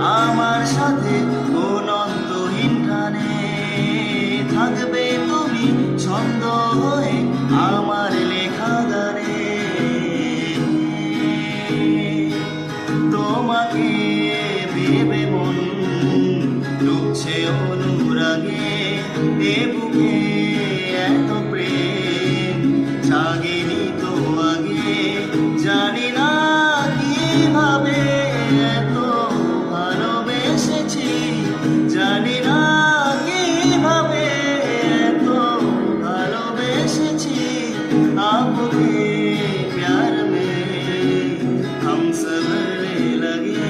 আমার সাথে অনন্তহীন ঠানে থাকবে তুমি ছন্দ হয়ে আমার লেখা গানে। তোমাকে ভেবে মন ডুবছে অনুরাগে हुए प्यार में हम सब लगी।